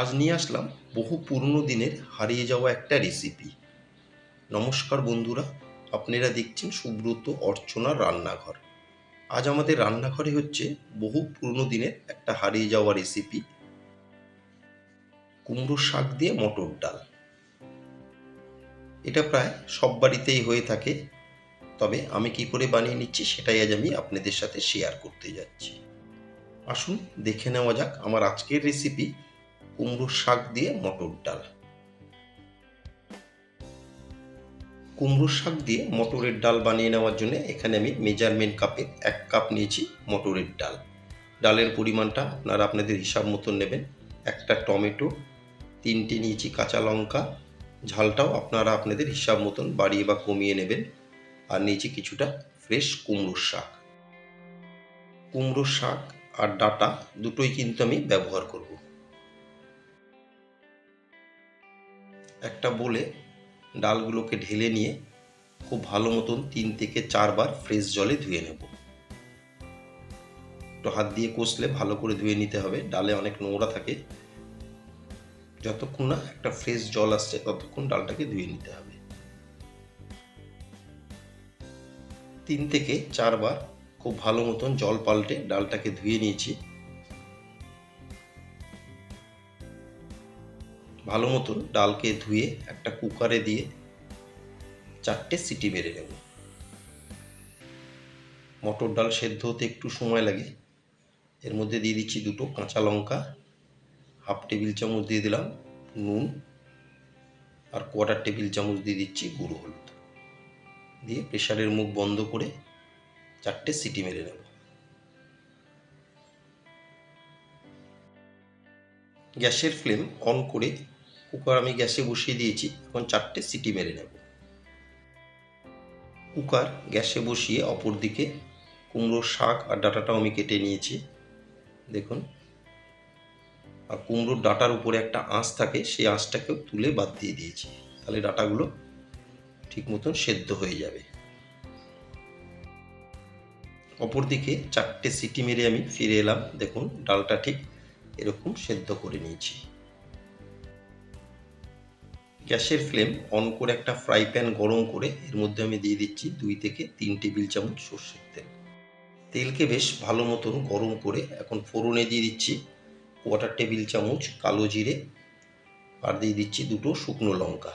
আজ নিয়ে আসলাম বহু পুরনো দিনের হারিয়ে যাওয়া একটা রেসিপি নমস্কার বন্ধুরা, আপনারা দেখছেন সুব্রত অর্চনার রান্নাঘর। আজ আমাদের রান্নাঘরে হচ্ছে বহু পুরনো দিনের একটা হারিয়ে যাওয়া রেসিপি কুমড়ো শাক দিয়ে মটর ডাল। এটা প্রায় সব বাড়িতেই হয়ে থাকে। তবে আমি কি করে বানিয়ে নিচ্ছি সেটাই আজ আমি আপনাদের সাথে শেয়ার করতে যাচ্ছি। আসুন দেখে নেওয়া যাক আমার আজকের রেসিপি কুমড়ো শাক দিয়ে মটর ডাল। কুমড়ো শাক দিয়ে মটরের ডাল বানিয়ে নেওয়ার জন্য এখানে আমি মেজারমেন্ট কাপে এক কাপ নিয়েছি মটরের ডাল। ডালের পরিমাণটা আপনারা আপনাদের হিসাব মতন নেবেন। একটা টমেটো, তিনটে নিয়েছি কাঁচা লঙ্কা, ঝালটাও আপনারা আপনাদের হিসাব মতন বাড়িয়ে বা কমিয়ে নেবেন। আর নিয়েছি কিছুটা ফ্রেশ কুমড়োর শাক। কুমড়োর শাক আর ডাটা দুটোই কিন্তু আমি ব্যবহার করব। একটা বলে ডালগুলোকে ঢেলে নিয়ে খুব ভালো মতন তিন থেকে চারবার ফ্রেশ জলে ধুয়ে নেব। একটু হাত দিয়ে কষলে ভালো করে ধুয়ে নিতে হবে। ডালে অনেক নোংরা থাকে। যতক্ষণ না একটা ফ্রেশ জল আসছে, ততক্ষণ ডালটাকে ধুয়ে নিতে হবে। তিন থেকে চারবার খুব ভালো মতন জল পাল্টে ডালটাকে ধুয়ে নিয়েছি। ভালো মতন ডালকে ধুয়ে একটা কুকারে দিয়ে চারটে সিটি মেরে নেব। মটর ডাল সেদ্ধ হতে একটু সময় লাগে। এর মধ্যে দিয়ে দিচ্ছি দুটো কাঁচা লঙ্কা, হাফ টেবিল চামচ দিয়ে দিলাম নুন আর কোয়ার্টার টেবিল চামচ দিয়ে দিচ্ছি গুঁড়ো হলুদ। দিয়ে প্রেশারের মুখ বন্ধ করে চারটে সিটি মেরে নেব। গ্যাসের ফ্লেম অন করে কুকার আমি গ্যাসে বসিয়ে দিয়েছি, এখন চারটে সিটি মেরে নেব। কুকার গ্যাসে বসিয়ে অপর দিকে কুমড়োর শাক আর ডাটাটাও আমি কেটে নিয়েছি। দেখুন, আর কুমড়োর ডাটার উপরে একটা আঁশ থাকে, সেই আঁশটাকেও তুলে বাদ দিয়ে দিয়েছি। তাহলে ডাটাগুলো ঠিক মতন সেদ্ধ হয়ে যাবে। অপরদিকে চারটে সিটি মেরে আমি ফিরে এলাম। দেখুন, ডালটা ঠিক এরকম সেদ্ধ করে নিয়েছি। গ্যাসের ফ্লেম অন করে একটা ফ্রাই প্যান গরম করে এর মধ্যে আমি দিয়ে দিচ্ছি দুই থেকে তিন টেবিল চামচ সর্ষের তেল। তেলকে বেশ ভালো মতন গরম করে এখন ফোড়নে দিয়ে দিচ্ছি কোয়াটার টেবিল চামচ কালো জিরে আর দিয়ে দিচ্ছি দুটো শুকনো লঙ্কা।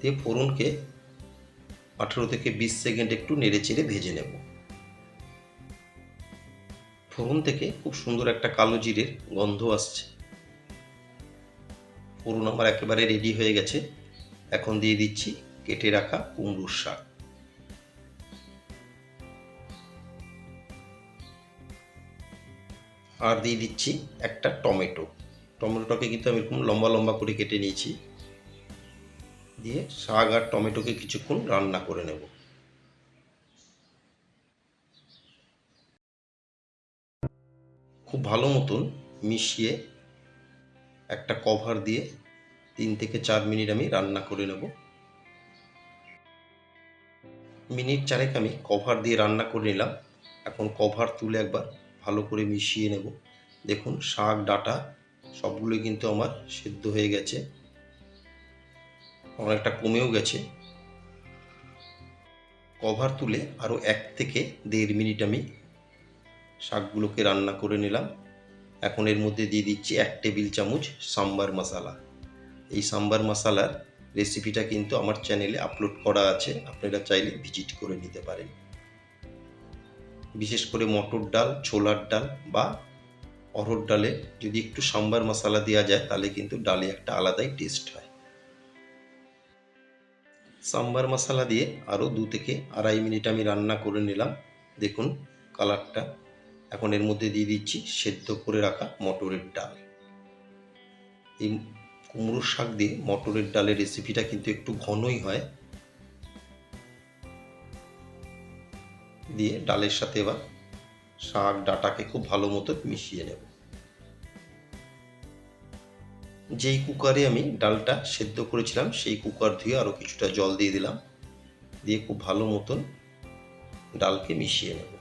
দিয়ে ফোড়নকে আঠেরো থেকে বিশ সেকেন্ড একটু নেড়ে চেড়ে ভেজে নেব। ফোড়ন থেকে খুব সুন্দর একটা কালো জিরের গন্ধ আসছে। ফোড়ন আমার একেবারে রেডি হয়ে গেছে। এখন দিয়ে দিচ্ছি কেটে রাখা কুমড়োর শাক। আর দিয়ে দিচ্ছি একটা টমেটো। টমেটোটাকে কিন্তু আমি এরকম লম্বা লম্বা করে কেটে নিয়েছি। দিয়ে শাক আর টমেটোকে কিছুক্ষণ রান্না করে নেব। খুব ভালো মতন মিশিয়ে একটা কভার দিয়ে তিন থেকে চার মিনিট আমি রান্না করে নেব। মিনিট চারেক আমি কভার দিয়ে রান্না করে নিলাম। এখন কভার তুলে একবার ভালো করে মিশিয়ে নেব। দেখুন, শাক, ডাটা সবগুলোই কিন্তু আমার সেদ্ধ হয়ে গেছে। অনেকটা কমেও গেছে। কভার তুলে আরও এক থেকে দেড় মিনিট আমি শাকগুলোকে রান্না করে নিলাম। এখন এর মধ্যে দিয়ে দিচ্ছি এক টেবিল চামচ সাম্বার মশালা। এই সাম্বার মশালার রেসিপিটা কিন্তু আমার চ্যানেলে আপলোড করা আছে, আপনারা চাইলে ভিজিট করে নিতে পারেন। বিশেষ করে মটর ডাল, ছোলার ডাল বা অরহর ডালে যদি একটু সাম্বার মশলা দেওয়া যায়, তাহলে কিন্তু ডালে একটা আলাদাই টেস্ট হয়। সাম্বার মশলা দিয়ে আরও দু থেকে আড়াই মিনিট আমি রান্না করে নিলাম। দেখুন, কালারটা এখন এর মধ্যে দিয়ে দিচ্ছি সেদ্ধ করে রাখা মটরের ডাল। এই কুমড়োর শাক দিয়ে মটরের ডালের রেসিপিটা কিন্তু একটু ঘনই হয়। দিয়ে ডালের সাথে এবার শাক ডাটাকে খুব ভালো মতো মিশিয়ে নেব। যেই কুকারে আমি ডালটা সেদ্ধ করেছিলাম, সেই কুকার ধুয়ে আরও কিছুটা জল দিয়ে দিলাম। দিয়ে খুব ভালো মতন ডালকে মিশিয়ে নেব।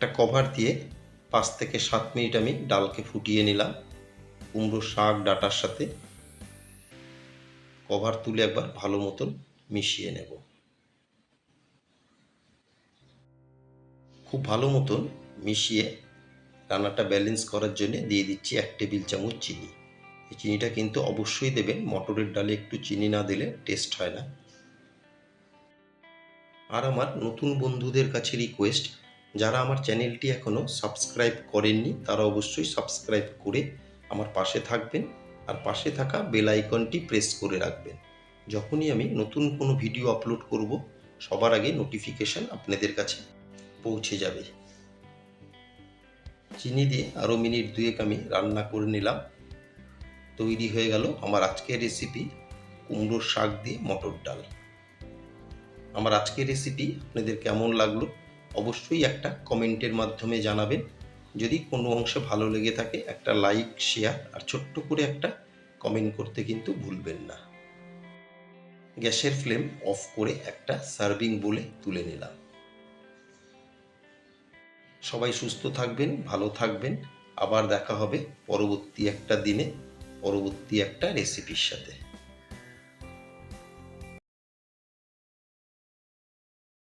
একটা কভার দিয়ে পাঁচ থেকে সাত মিনিট আমি ডালকে ফুটিয়ে নিলাম। কুমড়ো শাক, ডাটার সাথে কভার তুলে একবার ভালো মতন মিশিয়ে নেব। খুব ভালো মতন মিশিয়ে রান্নাটা ব্যালেন্স করার জন্য দিয়ে দিচ্ছি এক টেবিল চামচ চিনি। এই চিনিটা কিন্তু অবশ্যই দেবেন, মটরের ডালে একটু চিনি না দিলে টেস্ট হয় না। আর আমার নতুন বন্ধুদের কাছে রিকোয়েস্ট যারা আমার চ্যানেলটি এখনও সাবস্ক্রাইব করেননি, তারা অবশ্যই সাবস্ক্রাইব করে আমার পাশে থাকবেন আর পাশে থাকা বেল আইকনটি প্রেস করে রাখবেন। যখনই আমি নতুন কোনো ভিডিও আপলোড করব, সবার আগে নোটিফিকেশান আপনাদের কাছে পৌঁছে যাবে। চিনি দিয়ে আরও মিনিট দুয়েক আমি রান্না করে নিলাম। তৈরি হয়ে গেল আমার আজকের রেসিপি কুমড়োর শাক দিয়ে মটর ডাল। আমার আজকের রেসিপি আপনাদের কেমন লাগল? অবশ্যই একটা কমেন্টের মাধ্যমে জানাবেন। যদি কোনো অংশে ভালো লেগে থাকে, একটা লাইক, শেয়ার আর ছোট্ট করে একটা কমেন্ট করতে কিন্তু ভুলবেন না। গ্যাসের ফ্লেম অফ করে একটা সার্ভিং বলে তুলে নিলাম। সবাই সুস্থ থাকবেন, ভালো থাকবেন। আবার দেখা হবে পরবর্তী একটা দিনে, পরবর্তী একটা রেসিপির সাথে।